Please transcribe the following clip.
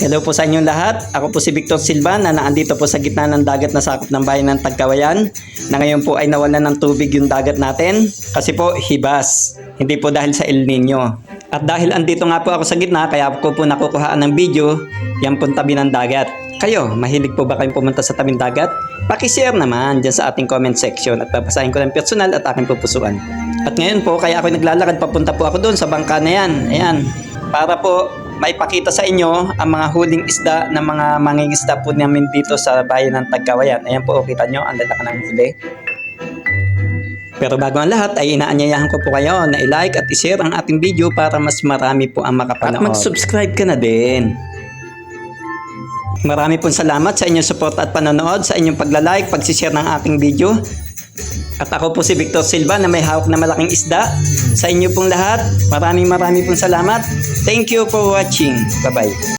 Hello po sa inyong lahat. Ako po si Victor Silva na naandito po sa gitna ng dagat na sakop ng bayan ng Tagkawayan na ngayon po ay nawalan ng tubig yung dagat natin kasi po hibas. Hindi po dahil sa El Nino. At dahil andito nga po ako sa gitna kaya ko po nakukuhaan ng video yan pong tabi ng dagat. Kayo, mahilig po ba kayong pumunta sa tabing dagat? Pakishare naman dyan sa ating comment section at papasahin ko ng personal at aking pupusuan. At ngayon po, kaya ako naglalakad papunta po ako doon sa bangka na yan. Ayan, para po maipakita sa inyo ang mga huling isda ng mga mangingisda po namin dito sa bayan ng Tagkawayan. Ayan po, kita nyo, ang lalaki ng huli. Pero bago ang lahat ay inaanyayahan ko po kayo na i-like at i-share ang ating video para mas marami po ang makapanood. At mag-subscribe ka na din. Marami pong salamat sa inyong support at panonood, sa inyong pagla-like, pag-share ng ating video. At ako po si Victor Silva na may hawak na malaking isda. Sa inyo pong lahat, maraming maraming pong salamat. Thank you for watching. Bye-bye.